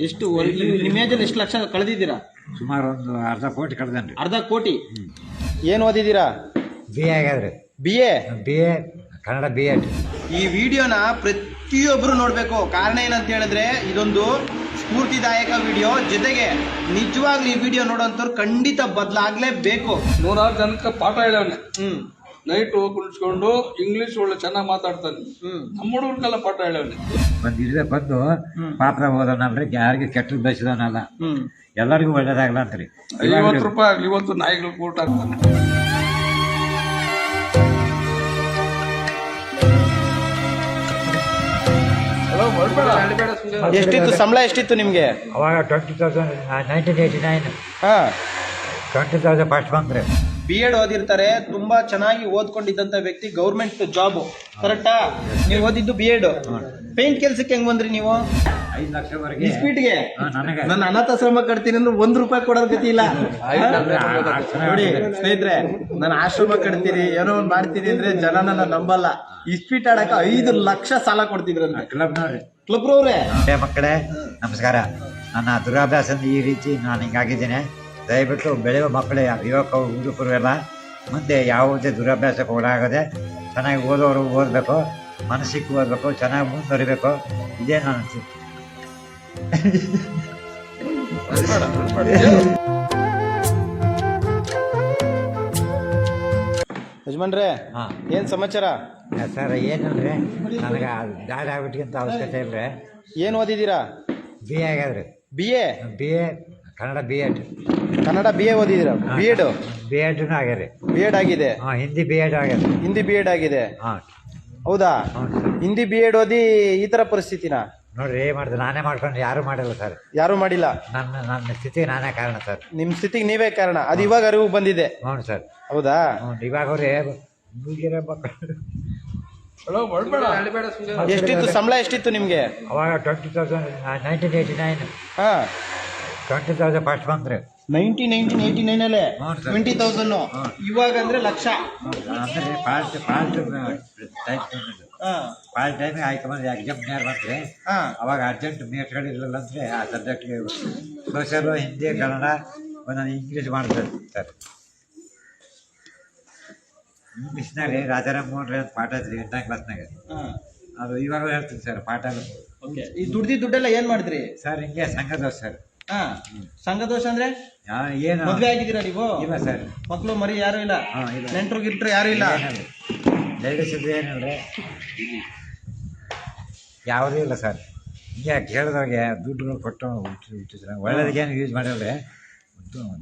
ಎಷ್ಟು ಇಮೇಜಲ್ಲಿ ಏಜಲ್ಲಿ ಎಷ್ಟು ಲಕ್ಷ ಕಳೆದಿದ್ದೀರಾ? ಸುಮಾರು ಒಂದು ಅರ್ಧ ಕೋಟಿ ಕಳೆದನ್ರಿ. ಅರ್ಧ ಕೋಟಿ? ಏನು ಓದಿದ್ದೀರಾ? B A ಆಗ್ಯಾದ್ರಿ. B A B A Kannada B Ed ಈ ವಿಡಿಯೋನ ಪ್ರತಿಯೊಬ್ಬರು ನೋಡಬೇಕು. ಕಾರಣ ಏನಂತ ಹೇಳಿದ್ರೆ ಇದೊಂದು ಸ್ಫೂರ್ತಿದಾಯಕ ವಿಡಿಯೋ. ಜೊತೆಗೆ ನಿಜವಾಗ್ಲೂ ಈ ವಿಡಿಯೋ ನೋಡೋಂಥವ್ರು ಖಂಡಿತ ಬದಲಾಗ್ಲೇಬೇಕು. ನೂರಾರು ಜನಕ್ಕೆ ಪಾಠ ಹೇಳೋಣ ಹ್ಮ್. ನೈಟು ಕುಳಿಸ್ಕೊಂಡು ಇಂಗ್ಲಿಷ್ ಒಳ್ಳೆ ಚೆನ್ನಾಗಿ ಮಾತಾಡ್ತಾನೆ. ನಮ್ಮ ಹುಡುಗರಿಗೆಲ್ಲ ಪಾಠ ಹೇಳವನೆ ಒಂದು ಇದೇ ಬಂದು ಪಾತ್ರ ಹೋದನಲ್ರಿ ಯಾರಿಗೆ ಕೆಟ್ಟದ್ದು ಬಯಸಿದವನಲ್ಲ. ಎಲ್ಲರಿಗೂ ಒಳ್ಳೇದಾಗಲ್ಲ ಅಂತ್ರಿ. ಐವತ್ತು ರೂಪಾಯಿ ಆಗಲಿ ಇವತ್ತು ನಾಯಿಗಳು ಊಟ ಆಗ್ತಾನೆ ಎಷ್ಟಿತ್ತು ಸಂಬಳ ಎಷ್ಟಿತ್ತು ನಿಮಗೆ? ಅವಾಗ twenty thousand nineteen eighty nine ಹಾಂ. ಟ್ವೆಂಟಿ ತೌಸಂಡ್ ಫಸ್ಟ್ ಬಂದ್ರಿ ಬಿ ಎಡ್ ಓದಿರ್ತಾರೆ ತುಂಬಾ ಚೆನ್ನಾಗಿ ಓದ್ಕೊಂಡಿದ್ದಂತ ವ್ಯಕ್ತಿ ಗೌರ್ಮೆಂಟ್ ಜಾಬ್. ಕರೆಕ್ಟಾ ನೀವು ಓದಿದ್ದು ಬಿ ಎಡ್ ಪೇಂಟ್ ಕೆಲ್ಸಕ್ಕೆ ಹೆಂಗ್ ಬಂದ್ರಿ ನೀವು? ಐದು ಲಕ್ಷವರೆಗೆ ಈ ಸ್ಪೀಡ್ಗೆ ಹಾ, ನನಗೆ. ನಾನು ಅನಾಥಾಶ್ರಮ ಕಟ್ತೀನಿ ಅಂದ್ರೆ ಒಂದ್ ರೂಪಾಯಿ ಕೊಡೋರ್ ಗತಿ ಇಲ್ಲ. ನೋಡಿ ಸ್ನೇಹಿತರೆ ನಾನು ಆಶ್ರಮ ಕಟ್ತೀನಿ ಏನೋ ಒಂದ್ ಮಾಡ್ತೀನಿ ಅಂದ್ರೆ ಜನ ನನ್ನ ನಂಬಲ್ಲ. ಇಸ್ಪೀಟ್ ಆಡಕ ಐದು ಲಕ್ಷ ಸಾಲ ಕೊಡ್ತಿದ್ರ ಕ್ಲಬ್ನವ್ರಿ ಕ್ಲಬ್ರವ್ರೆ ಮಕ್ಕಳೇ ನಮಸ್ಕಾರ. ನನ್ನ ದುರಾಭ್ಯಾಸ ಈ ರೀತಿ ನಾನು ಹಿಂಗಾಗಿದ್ದೇನೆ. ದಯವಿಟ್ಟು ಬೆಳೆಯುವ ಮಕ್ಕಳೇ ಯುವಕ ಹುಡುಗರು ಎಲ್ಲ ಮುಂದೆ ಯಾವುದೇ ದುರಭ್ಯಾಸಕ್ಕೆ ಒಳಗಾಗದೆ ಚೆನ್ನಾಗಿ ಓದೋರು ಓದಬೇಕು ಮನಸ್ಸಿಗೆ ಓದಬೇಕು ಚೆನ್ನಾಗಿ ಮುಂದುವರಿಬೇಕು. ಇದೇ ನಾನು ಯಜಮಾನ್ರೆ ಹಾಂ. ಏನು ಸಮಾಚಾರ? ಸರ್ ಏನಂದ್ರೆ ನನಗೆ ಗಾಡಿ ಆಗ್ಬಿಟ್ಟಿಗಿಂತ ಅವಶ್ಯಕತೆ ಇಲ್ಲ ಏನು ಓದಿದ್ದೀರಾ? B A ಆಗ್ಯಾದ್ರಿ B A? B A Kannada B Ed Kannada B A ಓದಿದ್ದೀರಾ? B Ed B Ed ಆಗ್ಯಾರೆ ಬಿ ಎಡ್ ಆಗಿದೆ. ಹಾಂ ಹಿಂದಿ ಬಿ ಎಡ್ ಆಗ್ಯದ ಹಿಂದಿ ಬಿ ಎಡ್ ಆಗಿದೆ. ಹಾಂ. ಹೌದಾ? ಹ್ಞೂ ಸರ್. ಹಿಂದಿ ಬಿ ಎಡ್ ಓದಿ ಈ ಥರ ಪರಿಸ್ಥಿತಿನ? ನೋಡ್ರಿ ಏನು ಮಾಡಿದೆ? ನಾನೇ ಮಾಡ್ಕೊಂಡು ಯಾರು ಮಾಡಿಲ್ಲ ಸರ್. ಯಾರು ಮಾಡಿಲ್ಲ? ನನ್ನ ನನ್ನ ಸ್ಥಿತಿಗೆ ನಾನೇ ಕಾರಣ ಸರ್. ನಿಮ್ಮ ಸ್ಥಿತಿಗೆ ನೀವೇ ಕಾರಣ. ಅದು ಇವಾಗ ಅರಿವು ಬಂದಿದೆ. ಹ್ಞೂ ಸರ್. ಹೌದಾ? ಹ್ಞೂ ಇವಾಗ ಅವ್ರೆ ಮಕ್ಕಳು. ಎಷ್ಟಿತ್ತು? ಸಂಬಳ ಎಷ್ಟಿತ್ತು ನಿಮಗೆ? ಅವಾಗ twenty thousand nineteen eighty nine ಹಾ. ಟ್ವೆಂಟಿ ತೌಸಂಡ್ ಫಸ್ಟ್ ಬಂದ್ರಿ. ನೈನ್ಟಿ ನೈನ್ಟೀನ್ ಏಯ್ಟಿ ನೈನ್ ಅಲ್ಲೇ ಹ್ಞೂ ಸರ್. ಟ್ವೆಂಟಿ ತೌಸಂಡ್ ಇವಾಗ ಅಂದ್ರೆ ಲಕ್ಷ. ಅಂದರೆ ಫಾಲ್ಟ್ ಫಾಲ್ಟ್ ಟೈಮ್ ಹಾ. ಫಾಲ್ಟ್ ಟೈಮಿಗೆ ಬಂದ್ರೆ ಎಕ್ಸಾಮ್ ನೇರ್ ಬಂದ್ರಿ ಹಾ. ಅವಾಗ ಅರ್ಜೆಂಟ್ ಮೇಟ್ಗಳಿರಲಿಲ್ಲ ಅಂದರೆ ಆ ಸಬ್ಜೆಕ್ಟ್ಗೆ ಸೋಷಲ್ ಹಿಂದಿ ಕನ್ನಡ ಒಂದೊಂದು ಇಂಗ್ಲೀಷ್ ಮಾಡ್ತಾರೆ ಸರ್ ಇಂಗ್ಲೀಷ್ನಾಗ ರಾಜಾರಾಮ್ ಮೋಹನ್ ಅಂತ ಪಾಠ ಐತ್ರಿ ಎಂಟನೇ ಕ್ಲಾಸ್ನಾಗ ಹಾ. ಅದು ಇವಾಗ ಹೇಳ್ತೀನಿ ಸರ್ ಪಾಠ ಓಕೆ ಈ ದುಡ್ದಿ ದುಡ್ಡೆಲ್ಲ ಏನು ಮಾಡಿದ್ರಿ? ಸರ್ ಹಿಂಗೆ ಸಂಘದವ್ರು ಸರ್. ಹಾ ಸಂಘ ದೋಷ ಅಂದ್ರೆ ಏನು? ಮದ್ವೆ ಆಗಿದ್ದೀರಾ ನೀವು? ಇಲ್ಲ ಸರ್. ಮಕ್ಳು ಮರಿ ಯಾರು ಇಲ್ಲ? ಹಾ, ಇಲ್ಲ. ನೆಂಟರು ಗಿಟ್ರು ಯಾರು ಇಲ್ಲ? ಇದ್ರೆ ಏನಿಲ್ಲ ಯಾವುದೂ ಇಲ್ಲ ಸರ್. ಹಿಂಗೆ ಕೇಳಿದವ್ರಿಗೆ ದುಡ್ಡು ಕೊಟ್ಟು ಹುಟ್ಟು ಒಳ್ಳೇದಕ್ಕೆ ಏನು ಯೂಸ್ ಮಾಡಿದ್ರೆ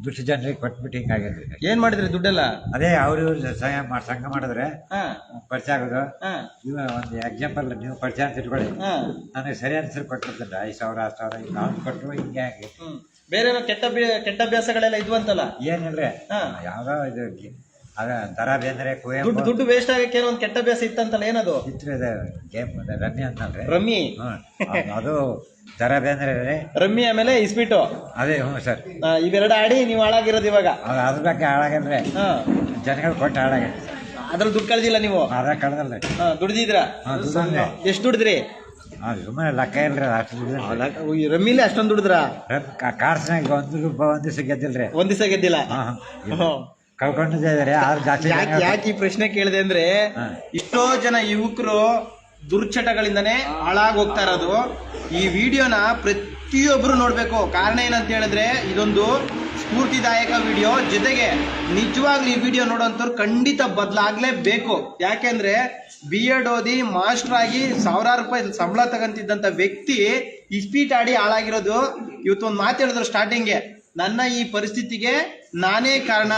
ದುಡ್ಡು ಜನರಿಗೆ ಕೊಟ್ಬಿಟ್ಟು ಹಿಂಗಾಗಿದೆ ಏನ್ ಮಾಡಿದ್ರಿ ದುಡ್ಡೆಲ್ಲ? ಅದೇ ಅವ್ರು ಇವ್ರು ಸಹಾಯ ಮಾಡಿ ಸಂಘ ಮಾಡಿದ್ರೆ ಹಾ. ಪರಿಚಯ ಆಗೋದು. ಹಾ. ಇವ ಒಂದು ಎಕ್ಸಾಂಪಲ್ ನೀವು ಪರಿಚಯ ಅಂತ ಇಟ್ಕೊಳ್ಳಿ. ಹಾ. ನನಗೆ ಸರಿ ಅನ್ಸರ್ ಕೊಟ್ಟಿರ್ತಾರೆ ಐದು ಸಾವಿರ ಹತ್ತು ಸಾವಿರ ಈಗ ಅವ್ನು ಕೊಟ್ಟರು ಹಿಂಗೆ ಆಗಿ. ಹ್ಮ್. ಬೇರೆ ಏನೋ ಕೆಟ್ಟ ಅಭ್ಯ- ಕೆಟ್ಟ ಅಭ್ಯಾಸಗಳೆಲ್ಲ ಇದ್ವಂತಲ್ಲ? ಏನಿಲ್ರಿ. ಹಾ. ಯಾವುದೋ ಇದು ಗಿ- ಅದ ದರ ಬೇಂದ್ರೆ ದುಡ್ಡು ಕುವೆಂಪು ದುಡ್ಡು ವೇಸ್ಟ್ ಆಗಕ್ಕೆ ಏನೋ ಒಂದು ಕೆಟ್ಟ ಅಭ್ಯಾಸ ಇತ್ತಂತಲ್ಲ ಏನದು? ಚಿತ್ರ ಇದೆ ಗೇಮ್ ಇದೆ ರಮ್ಮಿ ಅಂತಲ್ರಿ. ರಮ್ಮಿ ಹ್ಞೂ ಅದು ದರ ಬೇಂದ್ರೆ ರೀ ರಮ್ಮಿ ಆಮೇಲೆ ಇಸ್ಬಿಟ್ಟು ಅದೇ ಹ್ಞೂ ಸರ್. ಆ, ಇವೆರಡು ಆಡಿ ನೀವು ಹಾಳಾಗಿರೋದು ಇವಾಗ. ಅದು ಅದ್ರ ಬಗ್ಗೆ ಹಾಳಾಗಲ್ರಿ ಹಾ. ಜನಗಳು ಕೊಟ್ಟು ಹಾಳಾಗ್ಯಾರ ಅದ್ರಲ್ಲಿ ದುಡ್ಡು ಕಳ್ದಿಲ್ಲ ನೀವು? ಅದ ಕಳ್ದಲ್ರಿ. ಹಾ ದುಡ್ದಿದ್ರ ಹಾಂ ಎಷ್ಟು ದುಡಿದ್ರಿ ಅದು ಸುಮ್ಮನೆ ಲೆಕ್ಕ ಇಲ್ರಿ ಅದು ಅಷ್ಟು ದುಡ್ಡು ರಮ್ಮಿಲಿ ಅಷ್ಟೊಂದು ದುಡಿದ್ರ ಕಾರ್ಸ್ನಾಗ ಒಂದು ರೂಪಾಯಿ ಒಂದು ದಿವಸ ಗೆದ್ದಿಲ್ರಿ. ಒಂದ್ ದಿವಸ ಗೆದ್ದಿಲ್ಲ? ಹಾಂ ಹ್ಮ್. ಕಳ್ಕೊಂಡಿದ್ದಾರೆ ಆದ್ರೆ ಜಾಸ್ತಿ ಜನ ಯಾಕೆ ಯಾಕೆ ಈ ಪ್ರಶ್ನೆ ಕೇಳಿದೆ ಅಂದ್ರೆ ಹಾ. ಇಷ್ಟೋ ಜನ ಯುವಕರು ದುರ್ಚಟಗಳಿಂದನೇ ಹಾಳಾಗಿ ಹೋಗ್ತಾ ಇರೋದು. ಈ ವಿಡಿಯೋನ ಪ್ರತಿಯೊಬ್ರು ನೋಡ್ಬೇಕು. ಕಾರಣ ಏನಂತ ಹೇಳಿದ್ರೆ ಇದೊಂದು ಸ್ಫೂರ್ತಿದಾಯಕ ವಿಡಿಯೋ. ಜೊತೆಗೆ ನಿಜವಾಗ್ಲೂ ಈ ವಿಡಿಯೋ ನೋಡೋಂಥವ್ರು ಖಂಡಿತ ಬದಲಾಗ್ಲೇಬೇಕು. ಯಾಕೆಂದ್ರೆ ಬಿ ಎಡ್ ಓದಿ ಮಾಸ್ಟರ್ ಆಗಿ ಸಾವಿರಾರು ರೂಪಾಯಿ ಸಂಬಳ ತಗೊಂತಿದ್ದಂತ ವ್ಯಕ್ತಿ ಇಸ್ಪೀಟ್ ಆಡಿ ಹಾಳಾಗಿರೋದು. ಇವತ್ತು ಒಂದು ಮಾತು ಹೇಳಿದ್ರು ಸ್ಟಾರ್ಟಿಂಗ್ಗೆ ನನ್ನ ಈ ಪರಿಸ್ಥಿತಿಗೆ ನಾನೇ ಕಾರಣ.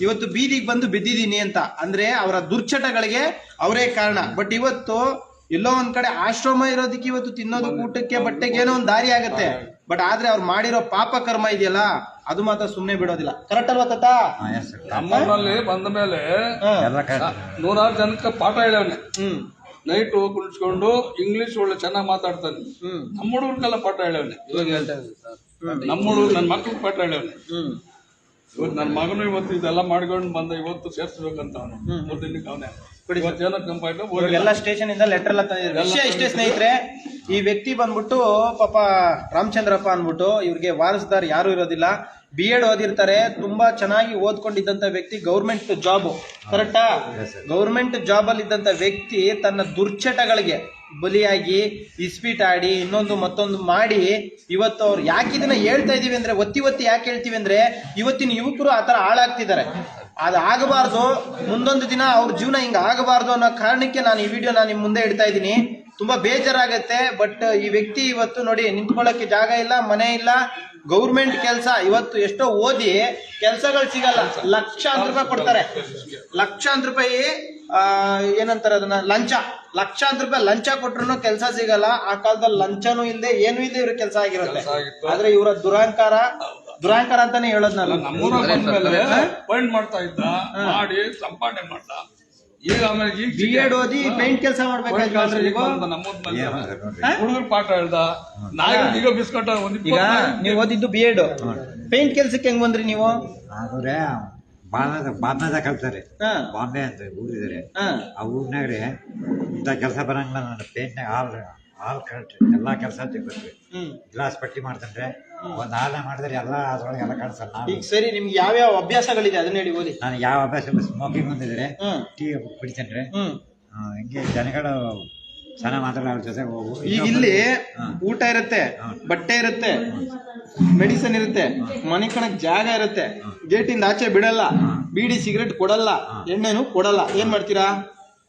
ಇವತ್ತು ಬೀದಿಗೆ ಬಂದು ಬಿದ್ದಿದ್ದೀನಿ ಅಂತ. ಅಂದ್ರೆ ಅವರ ದುರ್ಚಟಗಳಿಗೆ ಅವರೇ ಕಾರಣ. ಬಟ್ ಇವತ್ತು ಎಲ್ಲೋ ಒಂದ್ ಕಡೆ ಆಶ್ರಮ ಇರೋದಕ್ಕೆ ಇವತ್ತು ತಿನ್ನೋದು ಊಟಕ್ಕೆ ಬಟ್ಟೆಗೆ ಏನೋ ಒಂದು ದಾರಿ ಆಗತ್ತೆ. ಬಟ್ ಆದ್ರೆ ಅವ್ರು ಮಾಡಿರೋ ಪಾಪ ಕರ್ಮ ಇದೆಯಲ್ಲ ಅದು ಮಾತ್ರ ಸುಮ್ಮನೆ ಬಿಡೋದಿಲ್ಲ. ಕರೆಕ್ಟ್ ಅಲ್ವಾ ತಾತ? ಬಂದ ಮೇಲೆ ನೂರಾರು ಜನಕ್ಕೆ ಪಾಠ ಹೇಳವನೆ. ನೈಟ್ ನೈಟು ಕುಳಿಸ್ಕೊಂಡು ಇಂಗ್ಲಿಷ್ ಒಳ್ಳೆ ಚೆನ್ನಾಗಿ ಮಾತಾಡ್ತಾನೆ. ಹ್ಮ್. ನಮ್ಮ ಹುಡುಗರಿಗೆಲ್ಲ ಪಾಠ ಹೇಳವನೆ. ಇವಾಗ ಹೇಳ್ತಾ ಇದ್ದೀನಿ ಸರ್ ನಮ್ಮ ಹುಡುಗರು ನನ್ನ ಮಕ್ಕಳು ಪಾಠ ಹೇಳವನೆ ಇವತ್ತು ನನ್ನ ಮಗನು ಇವತ್ತು ಇದೆಲ್ಲ ಮಾಡ್ಕೊಂಡು ಬಂದ ಇವತ್ತು ಸೇರ್ಸ್ಬೇಕಂತ ಅವನು. ದಿನಕ್ಕೆ ಅವನೇ. ಇವತ್ತು ಇವಾಗೆಲ್ಲ ಸ್ಟೇಷನ್ ಇಂದ ಲೆಟರ್ ಎಲ್ಲ ತಂದಿದ್ದಾರೆ ವಿಷಯ ಇಷ್ಟೇ ಸ್ನೇಹಿತರೆ ಈ ವ್ಯಕ್ತಿ ಬಂದ್ಬಿಟ್ಟು ಪಾಪ ರಾಮಚಂದ್ರಪ್ಪ ಅಂದ್ಬಿಟ್ಟು ಇವ್ರಿಗೆ ವಾರಸ್ದಾರ್ ಯಾರು ಇರೋದಿಲ್ಲ. ಬಿ ಎಡ್ ಓದಿರ್ತಾರೆ ತುಂಬಾ ಚೆನ್ನಾಗಿ ಓದ್ಕೊಂಡಿದ್ದಂತ ವ್ಯಕ್ತಿ ಗೌರ್ಮೆಂಟ್ ಜಾಬ್ ಕರೆಕ್ಟಾ ಗೌರ್ಮೆಂಟ್ ಜಾಬ್ ಅಲ್ಲಿ ಇದ್ದಂತ ವ್ಯಕ್ತಿ ತನ್ನ ದುರ್ಚಟಗಳಿಗೆ ಬಲಿಯಾಗಿ ಇಸ್ಪೀಟ್ ಆಡಿ ಇನ್ನೊಂದು ಮತ್ತೊಂದು ಮಾಡಿ ಇವತ್ತು ಅವ್ರು ಯಾಕೆ ಇದನ್ನ ಹೇಳ್ತಾ ಇದೀವಿ ಅಂದ್ರೆ ಒತ್ತಿ ಒತ್ತಿ ಯಾಕೆ ಹೇಳ್ತೀವಿ ಅಂದ್ರೆ ಇವತ್ತಿನ ಯುವಕರು ಆತರ ಹಾಳಾಗ್ತಿದ್ದಾರೆ. ಅದು ಆಗಬಾರ್ದು. ಮುಂದೊಂದು ದಿನ ಅವ್ರ ಜೀವನ ಹಿಂಗ ಆಗಬಾರ್ದು ಅನ್ನೋ ಕಾರಣಕ್ಕೆ ನಾನು ಈ ವಿಡಿಯೋ ನಾನು ನಿಮ್ ಮುಂದೆ ಇಡ್ತಾ ಇದ್ದೀನಿ. ತುಂಬಾ ಬೇಜಾರಾಗತ್ತೆ, ಬಟ್ ಈ ವ್ಯಕ್ತಿ ಇವತ್ತು ನೋಡಿ ನಿಂತ್ಕೊಳ್ಳೋಕೆ ಜಾಗ ಇಲ್ಲ, ಮನೆ ಇಲ್ಲ. ಗೌರ್ಮೆಂಟ್ ಕೆಲಸ ಇವತ್ತು ಎಷ್ಟೋ ಓದಿ ಕೆಲಸಗಳು ಸಿಗಲ್ಲ. ಲಕ್ಷಾಂತರ ರೂಪಾಯಿ ಕೊಡ್ತಾರೆ. ಲಕ್ಷಾಂತರ ರೂಪಾಯಿ ಏನಂತಾರೆ ಅದನ್ನ? ಲಂಚ. ಲಕ್ಷಾಂತರ ರೂಪಾಯಿ ಲಂಚ ಕೊಟ್ರು ಕೆಲಸ ಸಿಗಲ್ಲ. ಆ ಕಾಲದಲ್ಲಿ ಲಂಚನೂ ಇಲ್ಲದೆ ಏನೂ ಇಲ್ಲದೆ ಇವ್ರ ಕೆಲಸ ಆಗಿರುತ್ತೆ. ಆದ್ರೆ ಇವರ ದುರಾಂಕಾರ ದುರಾಂಕಾರ ಅಂತಾನೆ ಹೇಳೋದ್ ನಾನು. ಪಾಯಿಂಟ್ ಮಾಡ್ತಾ ಇದ್ದ ಮಾಡಿ ಸಂಪಾದನೆ ಮಾಡ್ದ. ಈಗ ಆಮೇಲೆ ಈಗ ಬಿ ಎಡ್ ಓದಿ ಪೇಂಟ್ ಕೆಲಸ ಹುಡುಗರು ಪಾಠ ಹೇಳ್ದ. ನಾಯಿ ಈಗ ಬಿಸ್ಕಟ್ ಈಗ ನೀವು ಓದಿದ್ದು ಬಿ ಎಡ್ ಪೇಂಟ್ ಕೆಲ್ಸಕ್ಕೆ ಹೆಂಗ್ ಬಂದ್ರಿ ನೀವು? ಬಾಂಬೆದ ಬಾಂಬೆದಾಗ ಕಲ್ತಾರೆ. ಬಾಂಬೆ ಅಂತ ಊರಿದ್ದಾರೆ. ಆ ಊರಿನಾಗ್ರಿ ಇಂಥ ಕೆಲಸ ಬರಂಗಿಲ್ಲ ನಾನು ಪೇಂಟ್ನಾಗ ಹಾಲು ಹಾಲ್ ಕರೆಕ್ಟ್ ಎಲ್ಲ ಕೆಲಸ ಸಿಗ್ಬೇಕು ಗ್ಲಾಸ್ ಪಟ್ಟಿ ಮಾಡ್ತಂದ್ರೆ ಒಂದು ಹಾಲನ್ನ ಮಾಡಿದ್ರೆ ಎಲ್ಲ ಅದ್ರೊಳಗೆ ಎಲ್ಲ ಕಾಣಿಸಲ್ಲ ನಾನು. ಈಗ ಸರಿ ನಿಮ್ಗೆ ಯಾವ್ಯಾವ ಅಭ್ಯಾಸಗಳಿದೆ ಅದನ್ನ ಹೇಳಿ ಓದಿ. ನಾನು ಯಾವ ಅಭ್ಯಾಸ ಸ್ಮೋಕಿಂಗ್ ಒಂದಿದ್ರೆ ಟೀ ಆ, ಹಿಂಗೆ ಜನಗಳು ಚೆನ್ನಾಗಿ ಮಾತಾಡೋ ಅವ್ರ ಜೊತೆ ಹೋಗು. ಈಗ ಇಲ್ಲಿ ಊಟ ಇರುತ್ತೆ ಬಟ್ಟೆ ಇರುತ್ತೆ ಮೆಡಿಸನ್ ಇರುತ್ತೆ ಮನೆ ಕಣಕ್ ಜಾಗ ಇರುತ್ತೆ ಗೇಟಿಂದ ಆಚೆ ಬಿಡಲ್ಲ ಬೀಡಿ ಸಿಗರೆಟ್ ಕೊಡಲ್ಲ ಎಣ್ಣೆನು ಕೊಡಲ್ಲ ಏನ್ ಮಾಡ್ತೀರಾ?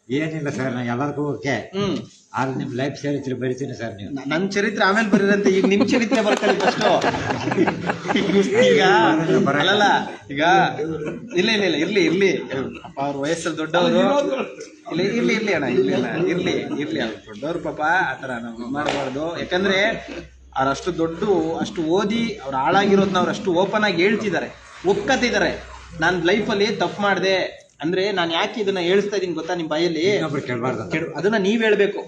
ಏನಿಲ್ಲ ಸರ್ ನಾನು ಎಲ್ಲರಿಗೂ ಓಕೆ. ಹ್ಮ್. ಆದ್ರೆ ನಿಮ್ಮ ಲೈಫ್ ಚರಿತ್ರೆ ಬರಿತೀನಿ ಸರ್ ನೀವು. ನನ್ ಚರಿತ್ರೆ ಆಮೇಲೆ ಬರೀರಂತೆ ಈಗ ನಿಮ್ ಚರಿತ್ರೆ ಬರ್ತಾರೆ ಫಸ್ಟ್ ಈಗ ಬರಲ್ಲ ಈಗ ಇಲ್ಲ ಇಲ್ಲ ಇಲ್ಲ ಇರ್ಲಿ ಇರ್ಲಿ. ಅವ್ರ ವಯಸ್ಸಲ್ಲಿ ದೊಡ್ಡವರು. ಇಲ್ಲ ಇರ್ಲಿ ಇರ್ಲಿ ಅಣ್ಣ ಇರ್ಲಿ ಅಣ್ಣ ಇರ್ಲಿ ಇರ್ಲಿ ಅವ್ರು ದೊಡ್ಡವ್ರು ಪಾಪ ಆತರ ನಾವು ಮಾಡಬಾರ್ದು ಯಾಕಂದ್ರೆ ಅವ್ರು ಅಷ್ಟು ದೊಡ್ಡ ಅಷ್ಟು ಓದಿ ಅವ್ರು ಹಾಳಾಗಿರೋದನ್ನ ಅವ್ರು ಅಷ್ಟು ಓಪನ್ ಆಗಿ ಹೇಳ್ತಿದ್ದಾರೆ. ಒಪ್ಕತಿದ್ದಾರೆ ನಾನು ಲೈಫಲ್ಲಿ ತಪ್ಪು ಮಾಡಿದೆ. ಅಂದ್ರೆ ನಾನು ಯಾಕೆ ಇದನ್ನ ಹೇಳ್ತಾ ಇದೀನಿ ಗೊತ್ತಾ ನಿಮ್ ಬಾಯಲ್ಲಿ? ಅದನ್ನ ನೀವ್ ಹೇಳ್ಬೇಕು.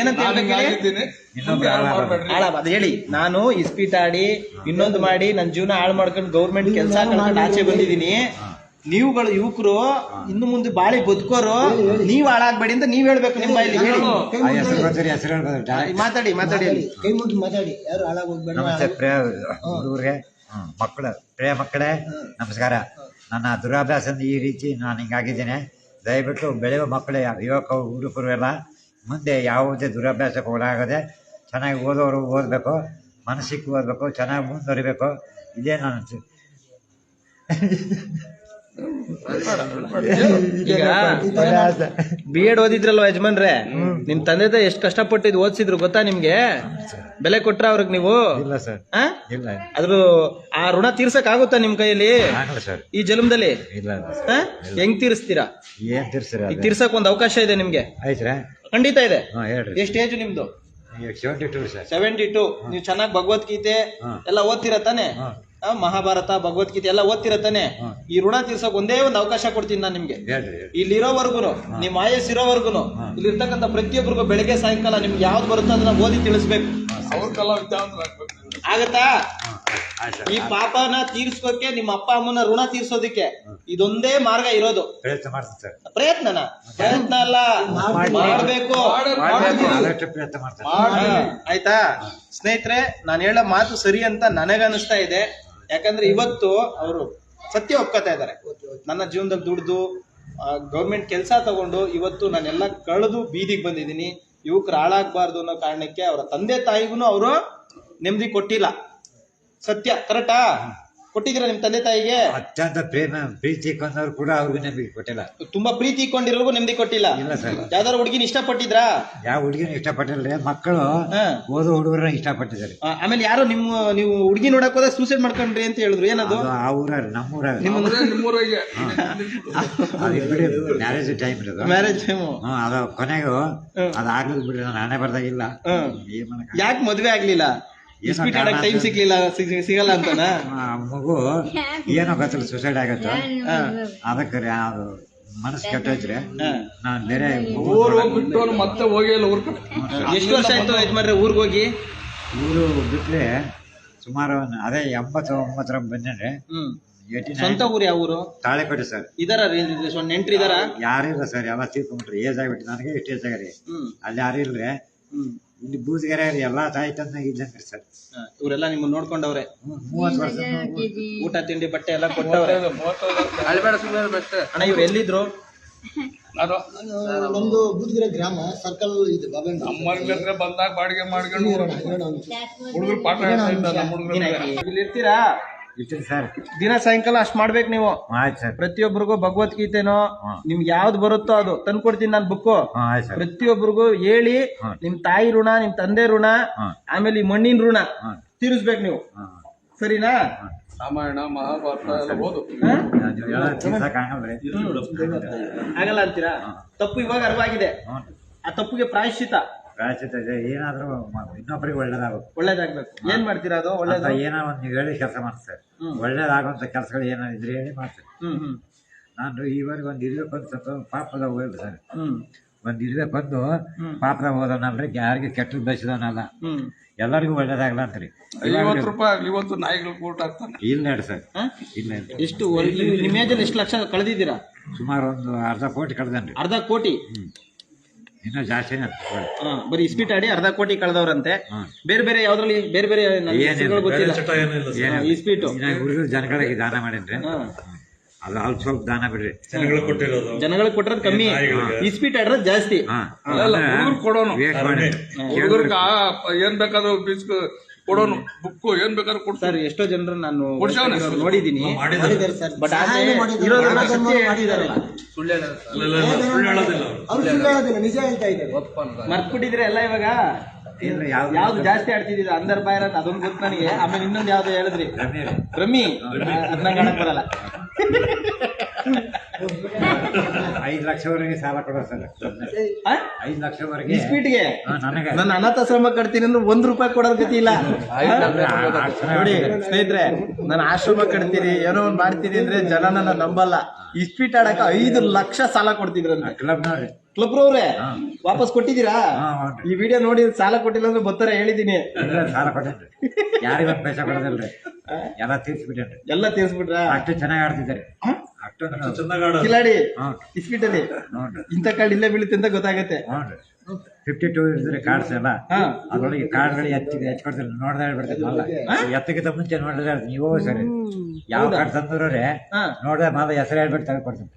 ಏನಂತ ಹೇಳ್ಬೇಕು ಹೇಳಿ? ಹಿಂಗಾಗಿದ್ದೀನಿ ಇನ್ನೊಬ್ರು ಹಾಳು ಮಾಡ್ಬೇಡ್ರಿ. ಹಾಳ ಅದು ಹೇಳಿ ನಾನು ಇಸ್ಪೀಟ್ ಆಡಿ ಇನ್ನೊಂದು ಮಾಡಿ ನನ್ನ ಜೀವನ ಹಾಳು ಮಾಡ್ಕೊಂಡು ಗೌರ್ಮೆಂಟ್ ಕೆಲಸ ಕಳ್ಕೊಂಡು ಆಚೆ ಬಂದಿದ್ದೀನಿ. ನೀವುಗಳು ಯುವಕರು ಇನ್ನು ಮುಂದೆ ಬಾಳಿ ಬದುಕೋರು ನೀವ್ ಹಾಳಾಗ್ಬೇಡಿ ಅಂತ ನೀವ್ ಹೇಳ್ಬೇಕು ನಿಮ್ಮ ಬಾಯಲ್ಲಿ. ಹೇಳಿ. ಹೆಸರು ಹೆಸರು ಹೇಳ್ಬೋದು ಮಾತಾಡಿ ಮಾತಾಡಿ ಅಲ್ಲಿ ಕೈ ಮುಗಿ ಮಾತಾಡಿ. ಯಾರು ಹಾಳಾಗೋಗ್ಬೇಡ. ನಮಸ್ತೆ ಪ್ರಿಯ ಹುಡುಗರಿಗೆ ಮಕ್ಕಳು ಪ್ರಿಯ ಮಕ್ಕಳೇ ನಮಸ್ಕಾರ. ನನ್ನ ದುರಾಭ್ಯಾಸದಿಂದ ಈ ರೀತಿ ನಾನು ಹಿಂಗಾಗಿದ್ದೇನೆ. ದಯವಿಟ್ಟು ಬೆಳೆಯುವ ಮಕ್ಕಳೇ ಯುವಕ ಹುಡುಗರು ಎಲ್ಲ ಮುಂದೆ ಯಾವುದೇ ದುರಾಭ್ಯಾಸಕ್ಕೆ ಒಳಗಾಗದೆ ಚೆನ್ನಾಗಿ ಓದೋರು ಓದಬೇಕು ಮನಸ್ಸಿಗೆ ಓದಬೇಕು ಚೆನ್ನಾಗಿ ಮುಂದುವರಿಬೇಕು. ಇದೇ ನಾನು ಬಿ ಎಡ್ ಓದಿದ್ರಲ್ವ ಯಜಮಾನ್ರೆ? ನಿಮ್ ತಂದೆ ತಾಯಿ ಎಷ್ಟು ಕಷ್ಟಪಟ್ಟಿದ್ ಓದಿಸಿದ್ರು ಗೊತ್ತಾ ನಿಮ್ಗೆ? ಬೆಲೆ ಕೊಟ್ರ ಅವ್ರಿಗೆ ನೀವು? ಇಲ್ಲ ಸರ್. ಆ? ಇಲ್ಲ. ಅದ್ರ ಆ ಋಣ ತೀರ್ಸಕ್ ಆಗುತ್ತಾ ನಿಮ್ ಕೈಯಲ್ಲಿ? ಆಗಲ್ಲ ಸರ್. ಈ ಜನ್ಮದಲ್ಲಿ ಇಲ್ಲ ಆ? ಹೆಂಗ್ ತೀರಿಸ್ತೀರಾ? ಏನ್ ತಿರ್ಸ್ರಿ ಈಗ ತೀರ್ಸಕ್ ಒಂದ್ ಅವಕಾಶ ಇದೆ ನಿಮ್ಗೆ. ಆಯ್ತ್ರಾ ಖಂಡಿತ ಇದೆ. ಎಷ್ಟ್ ಹೇಳ್ರಿ ಎಷ್ಟು ಏಜ್ ನಿಮ್ದು? Seventy two sir. Seventy two ನೀವು ಚೆನ್ನಾಗಿ ಭಗವದ್ಗೀತೆ ಹಾ. ಎಲ್ಲ ಓದ್ತೀರಾ ತಾನೆ? ಹಾಂ. ಮಹಾಭಾರತ ಭಗವದ್ಗೀತೆ ಎಲ್ಲ ಓದ್ತಿರತ್ತಾನೆ. ಈ ಋಣ ತೀರ್ಸೋಕ್ ಒಂದೇ ಒಂದು ಅವಕಾಶ ಕೊಡ್ತೀನಿ ನಾನು ನಿಮ್ಗೆ. ಇಲ್ಲಿರೋವರೆಗೂ ನಿಮ್ಮ ಆಯಸ್ ಇರೋವರ್ಗುನು ಇಲ್ಲಿ ಇಲ್ಲಿರ್ತಕ್ಕಂಥ ಪ್ರತಿಯೊಬ್ಬರಿಗೂ ಬೆಳಗ್ಗೆ ಸಾಯಂಕಾಲ ನಿಮ್ಗೆ ಯಾವ್ದು ಬರುತ್ತೋ ಅದನ್ನ ಓದಿ ತಿಳಿಸ್ಬೇಕು. ಆಗತ್ತಾ? ಈ ಪಾಪನ ತೀರ್ಸ್ಕೋಕೆ ನಿಮ್ಮ ಅಪ್ಪ ಅಮ್ಮನ ಋಣ ತೀರ್ಸೋದಿಕ್ಕೆ ಇದೊಂದೇ ಮಾರ್ಗ ಇರೋದು. ಪ್ರಯತ್ನನ? ಪ್ರಯತ್ನ ಅಲ್ಲ. ಮಾಡ್ಬೇಕು. ಆದಷ್ಟು ಪ್ರಯತ್ನ ಮಾಡ್ತೀನಿ. ಆಯ್ತಾ? ಸ್ನೇಹಿತರೆ ನಾನು ಹೇಳೋ ಮಾತು ಸರಿ ಅಂತ ನನಗನ್ನಿಸ್ತಾ ಇದೆ. ಯಾಕಂದ್ರೆ ಇವತ್ತು ಅವರು ಸತ್ಯ ಒಪ್ಕೋತಾ ಇದ್ದಾರೆ. ನನ್ನ ಜೀವನದಲ್ಲಿ ದುಡ್ದು ಗೌರ್ಮೆಂಟ್ ಕೆಲಸ ತಗೊಂಡು ಇವತ್ತು ನಾನೆಲ್ಲ ಕಳೆದು ಬೀದಿಗೆ ಬಂದಿದ್ದೀನಿ. ಯುವಕರು ಹಾಳಾಗಬಾರ್ದು ಅನ್ನೋ ಕಾರಣಕ್ಕೆ ಅವರ ತಂದೆ ತಾಯಿಗೂ ಅವರು ನೆಮ್ಮದಿ ಕೊಟ್ಟಿಲ್ಲ. ಸತ್ಯ ಕರೆಕ್ಟಾ ಕೊಟ್ಟಿದ್ದೀರಾ ನಿಮ್ ತಂದೆ ತಾಯಿಗೆ? ಅತ್ಯಂತ ಪ್ರೇಮ ಪ್ರೀತಿ ಕೊಂದವ್ರು ಕೂಡ ಅವ್ರಿಗೆ ನಂಬಿಕೆ ಕೊಟ್ಟಿಲ್ಲ. ತುಂಬಾ ಪ್ರೀತಿ ಇಟ್ಕೊಂಡಿರೋರ್ಗು ನೆಮ್ಮದಿ ಕೊಟ್ಟಿಲ್ಲ. ಇಲ್ಲ ಸರ್. ಯಾವ್ದಾರು ಹುಡುಗಿನ ಇಷ್ಟಪಟ್ಟಿದ್ರಾ ಯಾವ ಹುಡುಗಿನ ಇಷ್ಟಪಟ್ಟಿಲ್ಲ ಮಕ್ಕಳು ಹಾ. ಓದೋ ಹುಡುಗರನ್ನ ಇಷ್ಟಪಟ್ಟಿದ್ದಾರೆ. ಆ, ಆಮೇಲೆ ಯಾರು ನಿಮ್ಮ ನೀವು ಹುಡುಗಿ ನೋಡಕ್ ಹೋದಾಗ ಸೂಸೈಡ್ ಮಾಡ್ಕೊಂಡ್ರಿ ಅಂತ ಹೇಳಿದ್ರು. ಏನದು? ಅದು ಆ ಊರ? ನಮ್ಮೂರ ಊರ ನಿಮ್ಮೂರಾಗೆ ಅದು ಬಿಡಿ ಮ್ಯಾರೇಜ್ ಟೈಮ್ ಇರೋದು ಮ್ಯಾರೇಜ್ ಟೈಮು ಹ್ಮ್ ಅದು ಕೊನೆಗೂ ಹ್ಮ್. ಅದು ಆಗ್ಲಿಲ್ಲ ಬಿಡಿ ನಾನು ಹಣೆ ಬರ್ದಾಗಿಲ್ಲ. ಹ್ಮ್. ಏನ್ ಮಾಡಕ್ ಯಾಕೆ ಮದ್ವೆ ಆಗ್ಲಿಲ್ಲ? ಇಸ್ಪೀಟ್ ಆಡಕ್ ಟೈಮ್ ಸಿಗ್ಲಿಲ್ಲ ಸಿಗ್- ಸಿಗಲ್ಲ ಅಂತನಾ? ಆ ಮಗು ಏನೋ ಗೊತ್ತಿಲ್ಲ ಸುಸೈಡ್ ಆಗತ್ತೆ? ಹಾ. ಅದಕ್ಕೆ ರೀ ಅದು ಮನಸ್ಸು ಕೆಟ್ಟೋಯ್ತ್ರಿ. ನಾನು ಬೇರೆ ಮಗು ಊರು ಬಿಟ್ಟವ್ರು ಮತ್ತೆ ಹೋಗೇ ಇಲ್ಲ ಊರ್ ಎಷ್ಟು ವರ್ಷ ಆಯ್ತು ಯಜಮಾನ್ರೆ ಊರಿಗೆ ಹೋಗಿ? ಊರು ಬಿಟ್ರೆ ಸುಮಾರು ಒಂದು- ಅದೇ ಎಂಬತ್ತು ಒಂಬತ್ತರ ಬಂದ್ರೆ ಹ್ಮ್. ಏಯ್ಟಿ ಸ್ವಂತ ಊರು ಯಾವ ಊರು? ತಾಳೆಕೋಟೆ ಸರ್. ಇದಾರ ನೆಂಟ್ರಿ ಇದಾರ? ಯಾರಿಲ್ಲ ಸರ್ ಎಲ್ಲ ತೀರ್ಕೊಂಡ್ರಿ ಏಜ್ ಆಗ್ಬಿಟ್ಟು ನನಗೆ ಇಷ್ಟು ಏಜ್ ಆಗ್ರಿ ಹ್ಮ್. ಅಲ್ಲಿ ಯಾರು ಇಲ್ರಿ? ಹ್ಮ್. ಇಲ್ಲಿ ಬೂದ್ಗೆರೆ ಎಲ್ಲಾ ಎಲ್ಲ ತಾಯಿ ತಂದೆ ಇದ್ದಂಗ್ರಿ ಸರ್. ಹ, ಇವರೆಲ್ಲ ನಿಮ್ಮನ್ನ ನೋಡ್ಕೊಂಡವ್ರೆ. ಮೂವತ್ತು ವರ್ಷ. ಊಟ ತಿಂಡಿ ಬಟ್ಟೆ ಎಲ್ಲ ಕೊಟ್ಟವ್ರೆ. ಮೂವತ್ತೈದು ಅಣ್ಣ ಇವ್ರು ಎಲ್ಲಿದ್ರು? ಅದು ನಮ್ದು ಬೂದ್ಗೆರೆ ಗ್ರಾಮ ಸರ್ಕಲ್ ಇದು ಬಾಬೆಂಡ ನಮ್ಮಲ್ಲಿ ಹತ್ರ ಬಂದಾಗ ಬಾಡಿಗೆ ಮಾಡ್ಕೊಂಡು ಹುಡುಗರು ಪಾಠ ಹೇಳ್ತಾ ಇದ್ದ ನಮ್ಮ ಹುಡುಗರು. ಇಲ್ಲಿ ಇರ್ತೀರಾ? ಸರ್ ದಿನ ಸಾಯಂಕಾಲ ಅಷ್ಟ್ ಮಾಡ್ಬೇಕು ನೀವು ಆಯ್ತು ಸರ್ ಪ್ರತಿಯೊಬ್ಬರಿಗೂ ಭಗವದ್ಗೀತೆನೋ. ನಿಮ್ಗೆ ಯಾವ್ದು ಬರುತ್ತೋ ಅದು ತಂದ್ಕೊಡ್ತೀನಿ ನಾನು ಬುಕ್ಕು ಹಾಂ ಆಯ್ತು ಸರ್ ಪ್ರತಿಯೊಬ್ಬರಿಗೂ ಹೇಳಿ ನಿಮ್ಮ ನಿಮ್ ತಾಯಿ ಋಣ ನಿಮ್ ತಂದೆ ಋಣ. ಆಮೇಲೆ ಈ ಮಣ್ಣಿನ ಋಣ ಹಾಂ ತೀರಿಸ್ಬೇಕು ನೀವು ಹಾಂ ಸರಿನಾ ರಾಮಾಯಣ ಮಹಾಭಾರತ ಎಲ್ಲ ಓದು ಹ? ನೀವು ಎಲ್ಲ ತೀರ್ಸಕ್ಕಾಗಲ್ರಿ ಆಗಲ್ಲ ಅಂತೀರಾ ತಪ್ಪು ಇವಾಗ ಅರ್ವಾಗಿದೆ ಹ್ಞೂ ಆ ತಪ್ಪಿಗೆ ಪ್ರಾಯಶ್ಚಿತ ಪ್ರಾಯಶ್ಚಿತ್ತ ಇದೆ ಏನಾದರೂ ಇನ್ನೊಬ್ಬರಿಗೆ ಒಳ್ಳೇದಾಗುತ್ತೆ. ಒಳ್ಳೇದಾಗ್ಬೇಕು. ಏನ್ ಮಾಡ್ತೀರಾ ಅದು? ಅಂತ ಏನೋ ಒಂದು ನೀವು ಹೇಳಿ ಕೆಲಸ ಮಾಡ್ತಾರೆ. ಒಳ್ಳೇದಾಗುವಂಥ ಕೆಲಸಗಳು ಏನೋ ಇದ್ರೆ ಹೇಳಿ ಮಾಡ್ತಾರೆ. ಹ್ಮ್ ಹ್ಮ್. ನಾನು ಈವರೆಗೆ ಒಂದು ಇರುವೆ ಬಂದು ಸ್ವಲ್ಪ ಪಾಪದ ಹೋಗಿ ಸರ್. ಹ್ಮ್. ಒಂದು ಇರುವೆ ಬಂದು ಪಾಪದ ಹೋದವನಲ್ರಿ ಯಾರಿಗೆ ಕೆಟ್ಟದ್ದು ಬಯಸಿದವನಲ್ಲ. ಹ್ಮ್. ಎಲ್ಲರಿಗೂ ಒಳ್ಳೇದಾಗಲ್ಲ ಅಂತ್ರಿ. ಐವತ್ತು ರೂಪಾಯಿ ಆಗ್ಲಿ ಇವತ್ತು ನಾಯಿಗಳು ಹಾಕ್ತಾನೆ ಇಲ್ಲ ನೋಡಿ ಸರ್? ಇಲ್ಲ ಇಲ್ಲ ನಿಮ್ಮ ಏಜಲ್ಲಿ ಎಷ್ಟು ಲಕ್ಷ ಕಳೆದಿದ್ದೀರಾ? ಸುಮಾರು ಒಂದು ಅರ್ಧ ಕೋಟಿ ಕಳೆದನ್ರಿ. ಅರ್ಧ ಕೋಟಿ? ಇನ್ನೂ ಜಾಸ್ತಿನೇ ಅಂತ ಹಾ, ಬರೀ ಇಸ್ಪೀಟ್ ಆಡಿ ಅರ್ಧ ಕೋಟಿ ಕಳೆದವ್ರಂತೆ. ಬೇರೆ ಬೇರೆ ಯಾವ್ದ್ರಲ್ಲಿ ಬೇರೆ ಬೇರೆ ನನಗೆ ಏನಿಲ್ಲ. ಹೆಸರುಗಳು ಗೊತ್ತಿಲ್ಲ. ಏನು ಹಾ, ಇಸ್ಪೀಟು ಹುಡುಗರು ಜನಗಳಿಗೆ ದಾನ ಮಾಡಿದ್ರೆ ಹಾ. ಅದು ಅಲ್ಲಿ ಸ್ವಲ್ಪ ದಾನ ಬಿಡ್ರಿ. ಜನಗಳಿಗೆ ಕೊಟ್ಟಿರೋದು. ಕಮ್ಮಿ. ಇಸ್ಪೀಟ್ ಆಡಿರೋದು ಜಾಸ್ತಿ. ಹಾ. ಅಲ್ಲ ಹುಡುಗರು ಕೊಡೋನು. ವೇಟ್ ಮಾಡಿ. ಹುಡುಗರಿಗೆ ಏನ್ ಬೇಕಾದ್ರೂ ಬೀಸ್ ಕೊಡೋನು ಬುಕ್ ಏನ್ ಬೇಕಾದ್ರೂ ಕೊಡ್ತಾರೆ ಸರ್ ಎಷ್ಟೋ ಜನರು ನಾನು ಕೊಡ್ಸವ್ನೆ. ನೋಡಿದೀನಿ ಮಾಡಿದ್ದಾರೆ. ಸರ್. ಬಟ್ ಆದ್ರೆ ಸಹಾಯ ಮಾಡಿದ್ದಾರೆ. ಇರೋದನ್ನ ದಾನ ಧರ್ಮ ಸತ್ಯ ಮಾಡಿದಾರಲ್ಲ. ಹೇಳ್ತಿದಾರಲ್ಲ ಅವ್ರು. ಸುಳ್ಳು ಹೇಳೋದಿಲ್ಲ. ನಿಜ ಹೇಳ್ತಾ ಇದ್ದಾರೆ. ಮರ್ತ್ಬಿಟ್ಟಿದ್ರೆ ಎಲ್ಲ ಇವಾಗ ಯಾವ್ದು ಯಾವ್ದು ಜಾಸ್ತಿ ಆಡ್ತಿದ್ದೀರಾ? ಅಂದರ್ ಬಾಯರ್ ಅಂತ ಅದೊಂದು ಗೊತ್ತು ನನಗೆ. ಆಮೇಲೆ ಇನ್ನೊಂದು ಯಾವ್ದು ಹೇಳಿದ್ರಿ? ರಮಿ ಅದ್ನ ರಮ್ಮಿ ಕಾಣಕ್ ಬರಲ್ಲ. ಐದು ಲಕ್ಷವರೆಗೆ ಸಾಲ ಕೊಡೋ ಸರ್ ಐದ್ ಲಕ್ಷವರೆಗೆ? ಇಸ್ಪೀಟ್ಗೆ ಹಾ, ನನಗೆ. ನನ್ನ ಅನಾಥಾಶ್ರಮ ಕಟ್ತೀನಿ ಅಂದ್ರೆ ಒಂದ್ ರೂಪಾಯಿ ಕೊಡೋದ್ ಗತಿ ಇಲ್ಲ. ನೋಡಿ ಸ್ನೇಹಿತರೆ ನಾನು ಆಶ್ರಮ ಕಟ್ತೀನಿ ಏನೋ ಒಂದ್ ಮಾಡ್ತೀನಿ ಅಂದ್ರೆ ಜನ ನನ್ನ ನಂಬಲ್ಲ. ಇಸ್ಪೀಟ್ ಆಡಕ ಐದು ಲಕ್ಷ ಸಾಲ ಕೊಡ್ತಿದ್ರಂತೆ. ಕ್ಲಬ್ ಕ್ಲಬ್ರವ್ರೆ ವಾಪಸ್ ಕೊಟ್ಟಿದ್ದೀರಾ? ಈ ವಿಡಿಯೋ ನೋಡಿ ಸಾಲ ಕೊಟ್ಟಿಲ್ಲ ಅಂದ್ರೆ ಬರ್ತಾರೆ ಹೇಳಿದೀನಿ ಸಾಲ ಕೊಟ್ಟೇನ್ರಿ ಯಾರಿಗೊಂದು ಪೈಸೆ ಕೊಡೋದಿಲ್ರಿ. ಎಲ್ಲ ತೀರ್ಸ್ಬಿಟ್ಟೇನ್ರಿ ಎಲ್ಲ ತೀರ್ಸ್ಬಿಟ್ರ? ಅಷ್ಟು ಚೆನ್ನಾಗಿ ಆಡ್ತಿದ್ದಾರೆ. ಕಿಲಾಡಿ ಇಸ್ಪೀಟ್ ಅಲ್ಲಿ. ಇಂಥ ಕಾರ್ಡ್ ಇಲ್ಲೇ ಬೀಳುತ್ತೆ ಅಂತ ಗೊತ್ತಾಗುತ್ತೆ. ಫಿಫ್ಟಿ ಟೂ ಇದ್ರೆ ಕಾರ್ಡ್ಸ್ ಎಲ್ಲ ಅದ್ರೊಳಗೆ ಕಾರ್ಡ್ಗಳು ಎತ್ತಿ ಎತ್ಕೊಡ್ತಾರೆ ನೋಡ್ದೆ ಹೇಳ್ಬಿಡ್ತಾರೆ ಮಲ್ಲ ಎತ್ತಕ್ಕಿಂತ ಮುಂಚೆ ನೋಡಿದ್ರೆ ನೀವು ಸರಿ. ಯಾವ ಕಾರ್ಡ್ ತಂದ್ರೆ ನೋಡ್ದೆ ಮಲ್ಲ ಹೆಸರು ಹೇಳ್ಬಿಟ್ಟು ತೆಗೆದ್ಕೊಡ್ತೀನಿ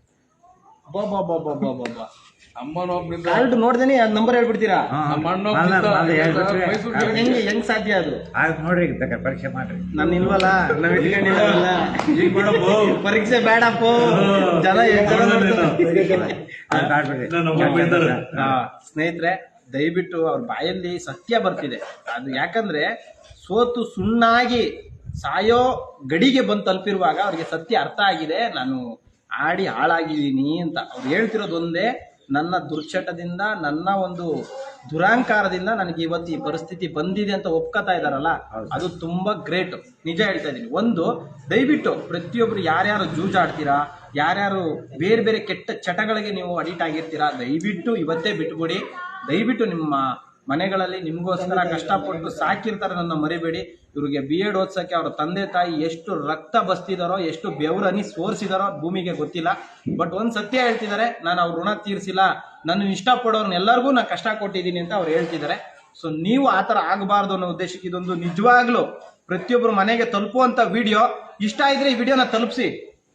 ಬಾ ಬಾ ಬಾ ಬಾ ಬಾ ಕಾರ್ಡ್ ನೋಡ್ದೇನೆ ಅದ್ ನಂಬರ್ ಹೇಳ್ಬಿಡ್ತೀರಾ? ಹಾ, ನಮ್ಮ ಅಣ್ಣ ಮಲ್ಲ ಒಬ್ಬನಿದ್ದ, ಮಲ್ಲ ಹೇಳ್ಬಿಟ್ರೆ ಮೈಸೂರಿಗೆ ಹೆಂಗೆ ಹೆಂಗ್ ಸಾಧ್ಯ ಅದು? ಆಗ ನೋಡ್ರಿ ಬೇಕಾದ್ರೆ ಪರೀಕ್ಷೆ ಮಾಡ್ರಿ. ನಾನು ಇಲ್ವಲ್ಲ? ನಾವ್ ಇಟ್ಕೊಂಡಿಲ್ಲ ಪರೀಕ್ಷೆ ಬೇಡಪ್ಪ. ಜನ ಎಷ್ಟ್ ಜನ ನೋಡ್ತಾರೆ. ಅದು ಆಡ್ಬಿಡ್ರಿ ಆ, ಸ್ನೇಹಿತರೆ ದಯವಿಟ್ಟು ಅವ್ರ ಬಾಯಲ್ಲಿ ಸತ್ಯ ಬರ್ತಿದೆ. ಅದು ಯಾಕಂದ್ರೆ ಸೋತು ಸುಣ್ಣಾಗಿ ಸಾಯೋ ಗಡಿಗೆ ಬಂದು ತಲುಪಿರುವಾಗ ಅವ್ರಿಗೆ ಸತ್ಯ ಅರ್ಥ ಆಗಿದೆ. ನಾನು ಆಡಿ ಹಾಳಾಗಿದ್ದೀನಿ ಅಂತ. ಅವ್ರು ಹೇಳ್ತಿರೋದು ಒಂದೇ ನನ್ನ ದುರ್ಚಟದಿಂದ ನನ್ನ ಒಂದು ದುರಾಂಕಾರದಿಂದ ನನಗೆ ಇವತ್ತು ಈ ಪರಿಸ್ಥಿತಿ ಬಂದಿದೆ ಅಂತ ಒಪ್ಕೋತಾ ಇದ್ದಾರಲ್ಲ ಅದು ತುಂಬಾ ಗ್ರೇಟ್ ನಿಜ ಹೇಳ್ತಾ ಇದ್ದೀನಿ. ಒಂದು ದಯವಿಟ್ಟು ಪ್ರತಿಯೊಬ್ರು ಯಾರ್ಯಾರು ಜೂಜಾಡ್ತೀರಾ ಯಾರ್ಯಾರು ಬೇರೆ ಬೇರೆ ಕೆಟ್ಟ ಚಟಗಳಿಗೆ ನೀವು ಅಡಿಟ್ ಆಗಿರ್ತೀರಾ ದಯವಿಟ್ಟು ಇವತ್ತೇ ಬಿಟ್ಬಿಡಿ. ದಯವಿಟ್ಟು ನಿಮ್ಮ ಮನೆಗಳಲ್ಲಿ ನಿಮಗೋಸ್ಕರ ಕಷ್ಟಪಟ್ಟು ಸಾಕಿರ್ತಾರೆ ನನ್ನ ಮರಿಬೇಡಿ. ಇವರಿಗೆ ಬಿ ಎಡ್ ಓದ್ಸಕ್ಕೆ ಅವ್ರ ತಂದೆ ತಾಯಿ ಎಷ್ಟು ರಕ್ತ ಬಸ್ತಿದಾರೋ, ಎಷ್ಟು ಬೆವರನಿ ಸೋರಿಸಿದಾರೋ ಭೂಮಿಗೆ ಗೊತ್ತಿಲ್ಲ. ಬಟ್ ಒಂದು ಸತ್ಯ ಹೇಳ್ತಿದ್ದಾರೆ ನಾನು ಅವ್ರ ಋಣ ತೀರಿಸಿಲ್ಲ. ನನ್ನ ಇಷ್ಟಪಡೋರ್ನೆಲ್ಲರಿಗೂ ನಾನು ಕಷ್ಟ ಕೊಟ್ಟಿದ್ದೀನಿ ಅಂತ ಅವ್ರು ಹೇಳ್ತಿದ್ದಾರೆ ಸೊ ನೀವು ಆ ಥರ ಆಗಬಾರ್ದು ಅನ್ನೋ ಉದ್ದೇಶಕ್ಕೆ ಇದೊಂದು ನಿಜವಾಗ್ಲೂ ಪ್ರತಿಯೊಬ್ಬರು ಮನೆಗೆ ತಲುಪುವಂಥ ವಿಡಿಯೋ. ಇಷ್ಟ ಇದ್ರೆ ಈ ವಿಡಿಯೋನ ತಲುಪಿಸಿ.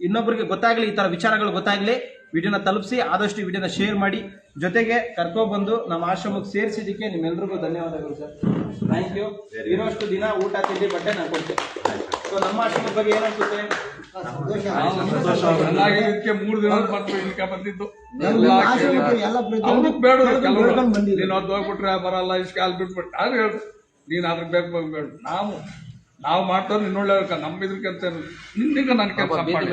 ಇನ್ನೊಬ್ಬರಿಗೆ ಗೊತ್ತಾಗ್ಲಿ, ಈ ಥರ ವಿಚಾರಗಳು ಗೊತ್ತಾಗ್ಲಿ. ವಿಡಿಯೋನ ತಲುಪಿಸಿ ಆದಷ್ಟು ವಿಡಿಯೋನ ಶೇರ್ ಮಾಡಿ. ಜೊತೆಗೆ ಕರ್ಕೊಬಂದು ನಮ್ಮ ಆಶ್ರಮಕ್ಕೆ ಸೇರಿಸಿದ್ದಕ್ಕೆ ನಿಮ್ಮೆಲ್ರಿಗೂ ಧನ್ಯವಾದಗಳು ಸರ್. ಥ್ಯಾಂಕ್ ಯು ಇರೋಷ್ಟು ದಿನ ಊಟ ತಿಂಡಿ ಬಟ್ಟೆ ನಾನು ಕೊಡ್ತೇನೆ. ಸೊ ನಮ್ಮ ಆಶ್ರಮದ ಬಗ್ಗೆ ಏನನ್ಸುತ್ತೆ ಮೂರು ದಿನ ಮಾತ್ರ ಬಂದಿದ್ದು. ನಮ್ಮ ಎಲ್ಲ ಆಶ್ರಮಕ್ಕೆ ಎಲ್ಲ ಪ್ರತಿಯೊಂದು ಅವ್ರಿಗೆ ಬೇಡ ನೀನು ಅದು ಹೋಗ್ಬಿಟ್ರೆ ಬರಲ್ಲ ಇಷ್ಟು ಕಾಲ್ ಬಿಟ್ಬಿಟ್ಟು. ನಾನು ಹೇಳ್ಬಿಟ್ಟು ನೀನು ಅದ್ರ ಬೇಕು ಬೇಕು ಬೇಡ ನಾವು ನಾವು ಮಾಡ್ತಾರೆ ನಿನ್ನ ಒಳ್ಳೆ ನಮ್ಮ ಇದಕ್ಕಂತ ನಿನ್ನಿಂದ ನಾನು ಕೆಲಸ ಮಾಡಿ.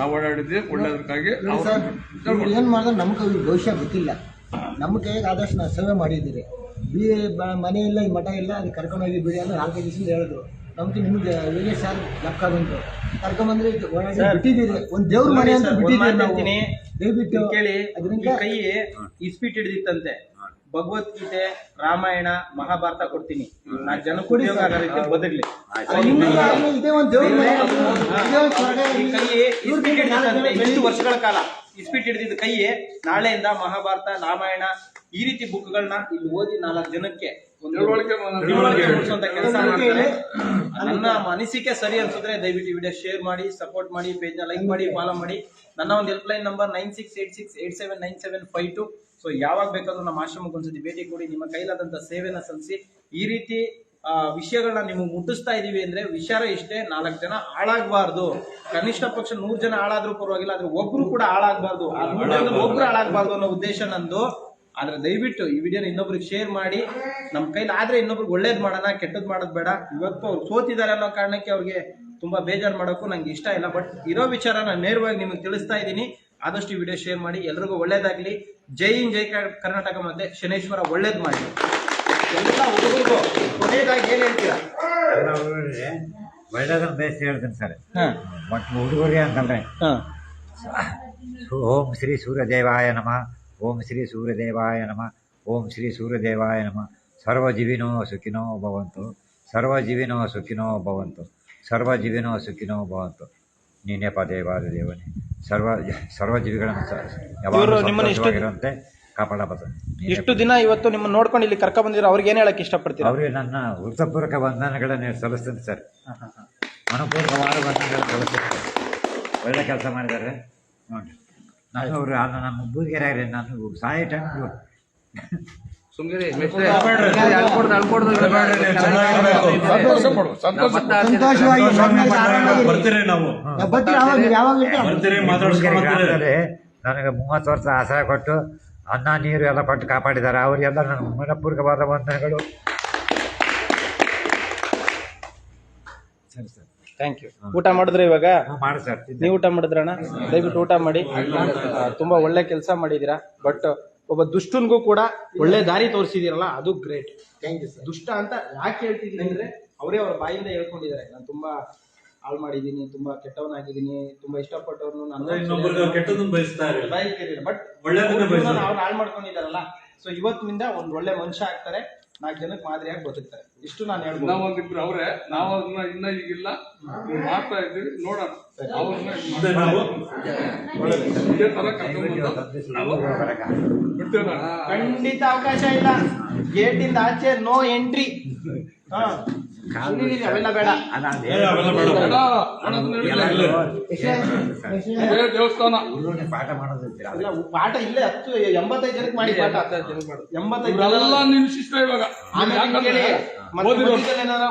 ನಾವು ಓಡಾಡಿದ್ವಿ ಇವ್ರು ಏನ್ ಮಾಡಿದ್ರೆ ನಮ್ಗೆ ಭವಿಷ್ಯ ಗೊತ್ತಿಲ್ಲ. ನಮ್ಮ ಕೈಗೆ ಆದಷ್ಟು ನಾವು ಸೇವೆ ಮಾಡಿದ್ದೀರಿ. ಬಿ ಮನೆ ಇಲ್ಲ ಈ ಮಠ ಇಲ್ಲ ಅದು ಕರ್ಕೊಂಡೋಗಿ ಬಿಡಿ ಅಂದ್ರೆ ನಾಲ್ಕೈದು ದಿವಸ ಹೇಳಿದ್ರು. ನಮ್ಗೆ ನಿಮ್ಗೆ ಹೇಗೆ ಸರ್ ಲಕ್ಕ ಬಂತು. ಕರ್ಕೊಂಬಂದ್ರೆ ಓಡಾಡಿ ಬಿಟ್ಟಿದ್ದೀರಿ. ಒಂದು ದೇವ್ರ ಮನೆ ಅಂತ ಬಿಟ್ಟಿದ್ದೀರಿ ನಾವು. ಹೇಳ್ತೀನಿ. ದಯವಿಟ್ಟು ಕೇಳಿ ಅದರಿಂದ ಈ ಕೈ ಇಸ್ಪೀಟ್ ಹಿಡಿದಿತ್ತಂತೆ. ಭಗವದ್ಗೀತೆ ರಾಮಾಯಣ ಮಹಾಭಾರತ ಕೊಡ್ತೀನಿ. ನಾಲ್ಕು ಜನಕ್ಕೆ ಉದ್ಯೋಗ ಆಗೋ ರೀತಿ ಬದುಕ್ಲಿ ನಿಮ್ಗಾಗ್ಲೂ ಇದೇ ಒಂದು ದೇವ್ರ ಮನೆ, ಇದೇ ಒಂದು ಸ್ವರ್ಗ ಈ ಕೈ ಇಸ್ಪೀಟ್ ಹಿಡಿದಿದ್ದಂತೆ ಇಷ್ಟು ವರ್ಷಗಳ ಕಾಲ? ಇಸ್ಪೀಟ್ ಹಿಡಿದಿದ್ದ ಕೈ ನಾಳೆಯಿಂದ ಮಹಾಭಾರತ ರಾಮಾಯಣ ಈ ರೀತಿ ಬುಕ್ಗಳನ್ನ ಇಲ್ಲಿ ಓದಿ ನಾಲ್ಕು ಜನಕ್ಕೆ ಒಂದು ತಿಳುವಳಿಕೆ ಮೂಡಿಸುವಂತ ಕೆಲಸ ಮಾಡ್ತಾರೆ ನನ್ನ ಅನಿಸಿಕೆ ಸರಿ ಅನ್ಸಿದ್ರೆ ದಯವಿಟ್ಟು ವಿಡಿಯೋ ಶೇರ್ ಮಾಡಿ ಸಪೋರ್ಟ್ ಮಾಡಿ ಪೇಜ್ನ ಲೈಕ್ ಮಾಡಿ ಫಾಲೋ ಮಾಡಿ. ನನ್ನ ಒಂದು help line number nine six eight six eight seven nine seven five two so ಯಾವಾಗ ಬೇಕಾದ್ರೂ ನಮ್ಮ ಆಶ್ರಮಕ್ಕೆ ಒಂದ್ಸತಿ ಭೇಟಿ ಕೊಡಿ. ನಿಮ್ಮ ಕೈಲಾದಂತ ಸೇವೆನ ಸಲ್ಲಿಸಿ. ಈ ರೀತಿ ಆ, ವಿಷಯಗಳನ್ನ ನಿಮಗೆ ಮುಟ್ಟಿಸ್ತಾ ಇದೀವಿ ಅಂದ್ರೆ ವಿಚಾರ ಇಷ್ಟೇ. ನಾಲ್ಕು ಜನ ಹಾಳಾಗಬಾರ್ದು. ಕನಿಷ್ಠ ಪಕ್ಷ ನೂರ್ ಜನ ಹಾಳಾದ್ರೂ ಪರವಾಗಿಲ್ಲ ಆದ್ರೆ ಒಬ್ರು ಕೂಡ ಹಾಳಾಗಬಾರ್ದು. ಒಬ್ರು ಹಾಳಾಗಬಾರ್ದು ಅನ್ನೋ ಉದ್ದೇಶ ನಂದು. ಆದ್ರೆ ದಯವಿಟ್ಟು ಈ ವಿಡಿಯೋನ ಇನ್ನೊಬ್ರಿಗೆ ಶೇರ್ ಮಾಡಿ. ನಮ್ಮ ಕೈಲಿ ಆದ್ರೆ ಇನ್ನೊಬ್ರಿಗೆ ಒಳ್ಳೇದ್ ಮಾಡೋಣ ಕೆಟ್ಟದ್ ಮಾಡೋದ್ ಬೇಡ. ಇವತ್ತು ಅವ್ರು ಸೋತಿದ್ದಾರೆ ಅನ್ನೋ ಕಾರಣಕ್ಕೆ ಅವ್ರಿಗೆ ತುಂಬಾ ಬೇಜಾರು ಮಾಡೋಕ್ಕೂ ನಂಗೆ ಇಷ್ಟ ಇಲ್ಲ ಬಟ್ ಇರೋ ವಿಚಾರ ನಾನು ನೇರವಾಗಿ ನಿಮಗೆ ತಿಳಿಸ್ತಾ ಇದ್ದೀನಿ. ಆದಷ್ಟು ವಿಡಿಯೋ ಶೇರ್ ಮಾಡಿ ಎಲ್ರಿಗೂ ಒಳ್ಳೇದಾಗ್ಲಿ. ಜೈ ಇನ್ ಜೈ ಕರ್ನಾಟಕ ಮತ್ತೆ ಶನೇಶ್ವರ ಒಳ್ಳೇದು ಮಾಡಿ ಎಲ್ಲ ಹುಡುಗರಿಗೂ ಕೊನೆಯದಾಗಿ ಏನು ಹೇಳ್ತೀರಾ? ಒಳ್ಳೇದನ್ನ ಬೇಯಿಸಿ ಹೇಳ್ತೀನಿ ಸರ್. ಬಟ್ ಹುಡುಗರಿಗೆ ಅಂತಂದ್ರೆ ಓಂ ಶ್ರೀ ಸೂರ್ಯದೇವಾಯ ನಮ ಓಂ ಶ್ರೀ ಸೂರ್ಯದೇವಾಯ ನಮ ಓಂ ಶ್ರೀ ಸೂರ್ಯದೇವಾಯ ನಮಃ. ಸರ್ವಜೀವಿನೋ ಸುಖಿನೋ ಭವಂತು ಸರ್ವಜೀವಿನೋ ಸುಖಿನೋ ಭವಂತು. ಸರ್ವಜೀವಿನೋ ಸುಖಿನೋ ಭವಂತು. ನೀನೇಪ ದೇವಾದ ದೇವನೇ. ಸರ್ವ ಸರ್ವಜೀವಿಗಳನ್ನು ಇವ್ರು ನಿಮ್ಮನ್ನ ಇಷ್ಟು- ಸಂತೋಷವಾಗಿರುವಂತೆ ಕಾಪಾಡಬಾರದು ಇಷ್ಟು ದಿನ ಇವತ್ತು ನಿಮ್ಮ ನೋಡ್ಕೊಂಡು ಇಲ್ಲಿ ಕರ್ಕ ಬಂದಿರೋ ಅವ್ರಿಗೆ ಏನು ಹೇಳಕ್ ಇಷ್ಟಪಡ್ತೀರಾ? ಅವರಿಗೆ ನನ್ನ ವೃತ್ತಪೂರ್ವಕ ವಂದನೆಗಳನ್ನು ಸಲ್ಲಿಸ್ತೀನಿ ಸರ್. ಮನಪೂರ್ವಕವಾದ ವಂದನೆಗಳನ್ನು ಸಲ್ಲಿಸ್ತೀನಿ ಒಳ್ಳೆ ಕೆಲಸ ಮಾಡಿದ್ದಾರೆ. ನೋಡಿ. ನಾನು ಅವರು ನಮ್ಮ ಬೂದಿಗೆರೆ ನಾನು ಸಾಯಿ ಟೈಮ್ ಬರ್ತೀರಿ. ನಾವು. ನನಗೆ ಮೂವತ್ತು ವರ್ಷ ಆಸರೆ ಕೊಟ್ಟು ಅನ್ನ ನೀರು ಎಲ್ಲ ಕೊಟ್ಟು ಕಾಪಾಡಿದ್ದಾರೆ. ಅವರಿಗೆಲ್ಲ ನನ್ನ ಮನಪೂರ್ವಕವಾದ ವಂದನೆಗಳು ಸರಿ ಸರ್. ಥ್ಯಾಂಕ್ ಯು ಊಟ ಮಾಡಿದ್ರೆ ಇವಾಗ? ಮಾಡಿ ಸರ್. ನೀವು ಊಟ ಮಾಡಿದ್ರಣ್ಣ? ದಯವಿಟ್ಟು ಊಟ ಮಾಡಿ. ತುಂಬಾ ಒಳ್ಳೆ ಕೆಲಸ ಮಾಡಿದೀರಾ ಬಟ್ ಒಬ್ಬ ದುಷ್ಟನ್ಗೂ ಕೂಡ ಒಳ್ಳೆ ದಾರಿ ತೋರಿಸಿದಿರಲ್ಲ ಅದು ಗ್ರೇಟ್ ಥ್ಯಾಂಕ್ ಯು ಸರ್ ದುಷ್ಟ ಅಂತ ಯಾಕೆ ಹೇಳ್ತಿದ್ದೀನಿ ಅಂದ್ರೆ ಅವರೇ ಅವ್ರ ಬಾಯಿಂದ ಹೇಳ್ಕೊಂಡಿದ್ದಾರೆ. ನಾನು ತುಂಬಾ ಹಾಳು ಮಾಡಿದ್ದೀನಿ ತುಂಬಾ ಕೆಟ್ಟವನಾಗಿದ್ದೀನಿ ತುಂಬಾ ಇಷ್ಟಪಟ್ಟವ್ರನ್ನು ಅಂದ್ರೆ ಇನ್ನೊಬ್ಬರಿಗೆ ಕೆಟ್ಟದನ್ನ ಬಯಸ್ತಾ ಇರಲಿಲ್ಲ. ಬಟ್ ಒಳ್ಳೆದನ್ನ ಬಯಸೋದು. ಅವ್ರು ಹಾಳು ಮಾಡ್ಕೊಂಡಿದ್ದಾರಲ್ಲ ಸೊ ಇವತ್ತಿನಿಂದ ಒಂದ್ ಒಳ್ಳೆ ಮನುಷ್ಯ ಆಗ್ತಾರೆ ನಾಲ್ಕು ಜನಕ್ಕೆ ಮಾದರಿಯಾಗಿ ಬದುಕ್ತಾರೆ. ಇಷ್ಟು ನಾನು ಹೇಳ್ಬೋದು. ನಾವೊಂದಿಬ್ರು ಅವ್ರೆ ನಾವು ಅದನ್ನ ಇನ್ನ ಈಗಿಲ್ಲ. ನೀವು ಮಾಡ್ತಾ ಇದ್ದೀವಿ ನೋಡೋಣ. ಅವ್ರನ್ನ ನಾವು ಇದೇ ತರ ಕರ್ಕೊಂಡ್ಬಂದು ನಾವು ಬಿಡ್ತೇವೆ ನಾನು. ಖಂಡಿತ ಅವಕಾಶ ಇಲ್ಲ. ಗೇಟ್ ಇಂದ ಆಚೆ ನೋ ಎಂಟ್ರಿ ಅವೆಲ್ಲ ಬೇಡ. ದೇವಸ್ಥಾನ. ಪಾಠ ಮಾಡೋದು. ಪಾಠ ಇಲ್ಲೇ ಹತ್ತು ಎಂಬತ್ತೈದು ಜನಕ್ಕೆ ಮಾಡಿ ಪಾಠ. ಎಂಬತ್ತೈದು ಶಿಷ್ಟ ಇವಾಗ. ಆಮೇಲೆ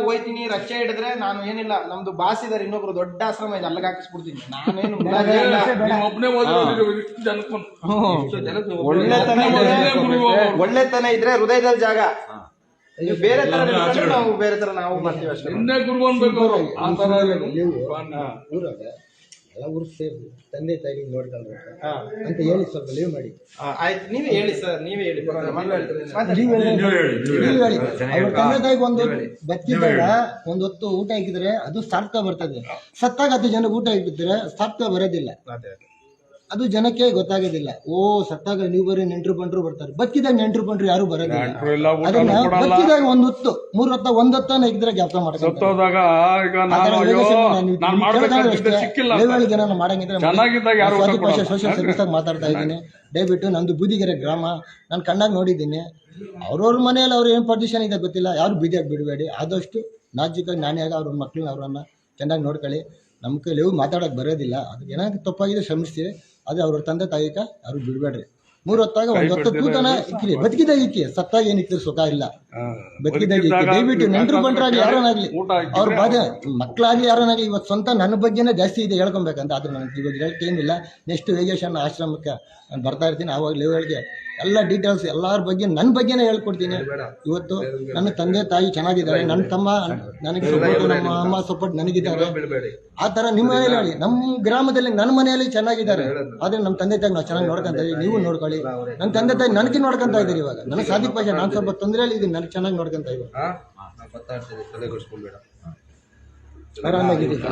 ಹೋಯ್ತೀನಿ ರಕ್ಷೆ ಹಿಡಿದ್ರೆ ನಾನು ಏನಿಲ್ಲ ನಮ್ದು ಬಾಸ್ ಇದಾರೆ ಇನ್ನೊಬ್ರು ದೊಡ್ಡ ಆಶ್ರಮ ಇದೆ ಅಲ್ಲಿಗೆ ಹಾಕಿಸ್ಬಿಡ್ತೀನಿ. ನಾನೇನು. ಒಳ್ಳೆತನ ಇದ್ರೆ ಒಳ್ಳೆತನ ಇದ್ರೆ ಹೃದಯದಲ್ಲಿ ಜಾಗ. ನೀವು ಬೇರೆ ತರ ನಾವು ಬೇರೆ ತರ ನಾವು ಬರ್ತೀವಿ ಅಷ್ಟೇ. ಇನ್ನೇ ಗುರು ಅನ್ಬೇಕು ಎಲ್ಲ ಊರು ಸೇರಿ ತಂದೆ ತಾಯಿ ನೋಡ್ಕೊಂಡ್ರೆ. ಅಂತ ಹೇಳಿ ಸ್ವಲ್ಪ ಲೀವ್ ಮಾಡಿ. ಆಯ್ತು. ನೀವೇ ಹೇಳಿ ಸರ್ ನೀವೇ ಹೇಳಿ. ಪರವಾಗಿಲ್ಲ, ಹೇಳಿ. ನೀವು ಹೇಳಿ. ನೀವು ಹೇಳಿ ಲೀವ್ ಅವ್ರ ತಂದೆ ತಾಯಿಗೆ ಒಂದು ಬದುಕಿದಾಗ ಒಂದ್ ಹೊತ್ತು ಊಟ ಹಾಕಿದ್ರೆ ಅದು ಸಾರ್ಥಕ ಬರ್ತದೆ. ಸತ್ತಾಗ ಹತ್ತು ಜನ ಊಟ ಇಟ್ಟಿದ್ರೆ ಸಾರ್ಥಕ ಬರೋದಿಲ್ಲ. ಅದು ಜನಕ್ಕೆ ಗೊತ್ತಾಗೋದಿಲ್ಲ. ಓ ಸತ್ತಾಗ ನೀವು ಬರೀ ನೆಂಟರು ಬಂಟ್ರು ಬರ್ತಾರೆ. ಬದುಕಿದಾಗ ನೆಂಟರು ಬಂಟ್ರು ಯಾರು ಬರೋದಿಲ್ಲ. ಅದನ್ನ ಬಕ್ಕಿದಾಗ ಒಂದ್ ಹೊತ್ತು ಮೂರ್ ಹೊತ್ತ ಒಂದ್ ಹೊತ್ತ ಇದ್ರೆ ಕೆಲಸ ಮಾಡ್ತಾರೆ. ಸೋಷಿಯಲ್ ಸರ್ವಿಸ್ ಮಾತಾಡ್ತಾ ಇದ್ದೀನಿ. ದಯವಿಟ್ಟು ನಂದು ಬೂದಿಗೆರೆ ಗ್ರಾಮ ನಾನು ಕಣ್ಣಾಗ ನೋಡಿದ್ದೀನಿ. ಅವ್ರವ್ರ ಮನೆಯಲ್ಲಿ ಅವ್ರ ಏನ್ ಪೊಸಿಷನ್ ಇದೆ ಗೊತ್ತಿಲ್ಲ. ಯಾರು ಬೀದಿಯಾಗಿ ಬಿಡಬೇಡಿ. ಆದಷ್ಟು ನಾಜಿಕಾಗಿ ನಾಣ್ಯಾಗ ಅವ್ರ ಮಕ್ಳನ್ನ ಅವ್ರನ್ನ ಚೆನ್ನಾಗಿ ನೋಡ್ಕೊಳ್ಳಿ. ನಮ್ಮ ಕೈಲಿ ಮಾತಾಡಕ್ ಮಾತಾಡೋಕೆ ಬರೋದಿಲ್ಲ. ಅದು ಏನಾದ್ರು ತಪ್ಪಾಗಿದೆ ಶ್ರಮಿಸ್ತೀವಿ ಅದೇ ಅವ್ರ ತಂದೆ ತಾಯಿಕ ಯಾರು ಬಿಡ್ಬೇಡ್ರಿ. ಮೂರು ಹೊತ್ತಾಗ ಒಂದ್ ಹೊತ್ತು ತೂತನ ಇಕ್ಕಿರಿ ಬದುಕಿದಾಗ ಇಕ್ಕಿ ಸತ್ತಾಗ ಏನ್ ಇಕ್ಕಿರಿ ಸುಖ ಇಲ್ಲ. ಬದುಕಿದಾಗ ಇಕ್ಕಿ ದಯವಿಟ್ಟು ನೆಂಟರು ಬಂಟ್ರಾಗಿ ಯಾರನ್ನಾಗ್ಲಿ. ಅವ್ರ ಬಾಧೆ ಮಕ್ಕಳಾಗ್ಲಿ ಯಾರನ್ನಾಗ್ಲಿ ಇವತ್ತು ಸ್ವಂತ ನನ್ನ ಬಗ್ಗೆನೇ ಜಾಸ್ತಿ ಇದೆ ಹೇಳ್ಕೊಬೇಕಂತ. ಆದ್ರೆ ನನಗೆ ಇವಾಗ ಹೇಳಕ್ಕೆ ಏನಿಲ್ಲ. ನೆಕ್ಸ್ಟ್ ವೇಗೇಶನ್ ಆಶ್ರಮಕ್ಕೆ ನಾನು ಬರ್ತಾ ಇರ್ತೀನಿ. ಆವಾಗ ಲೆವೆಲ್ಗೆ ಎಲ್ಲ ಡೀಟೇಲ್ಸ್ ಎಲ್ಲರ ಬಗ್ಗೆ ನನ್ನ ಬಗ್ಗೆನೇ ಹೇಳ್ಕೊಡ್ತೀನಿ. ಇವತ್ತು ನನ್ನ ತಂದೆ ತಾಯಿ ಚೆನ್ನಾಗಿದ್ದಾರೆ. ನನ್ನ ತಮ್ಮ ನನಗೆ ಸಪೋರ್ಟ್ ನಮ್ಮ ಅಮ್ಮ ಸಪೋರ್ಟ್ ನನಗಿದ್ದಾರೆ. ಆ ಥರ ನಿಮ್ಮ ಮನೇಲಿ ಹೇಳಿ ನಮ್ಮ ಗ್ರಾಮದಲ್ಲಿ ನನ್ನ ಮನೆಯಲ್ಲಿ ಚೆನ್ನಾಗಿದ್ದಾರೆ. ಆದ್ರೆ ನಮ್ಮ ತಂದೆ ತಾಯಿ ನಾವು ಚೆನ್ನಾಗಿ ನೋಡ್ಕೊಂತ ಇದ್ದೀವಿ ನೀವು ನೋಡ್ಕೊಳ್ಳಿ. ನನ್ನ ತಂದೆ ತಾಯಿ ನನಗೆ ನೋಡ್ಕೊಂತ ಇದ್ದೀರಿ ಇವಾಗ. ನನಗೆ ಸಾಧಿಕ ಭಾಷೆ ನಾನು ಸ್ವಲ್ಪ ತೊಂದರೆಯಲ್ಲಿ ಇದ್ದೀನಿ ನನಗೆ ಚೆನ್ನಾಗಿ ನೋಡ್ಕೊಂತ ಇದ್ದೀನಿ ಆರಾಮಾಗಿದ್ದೀನಿ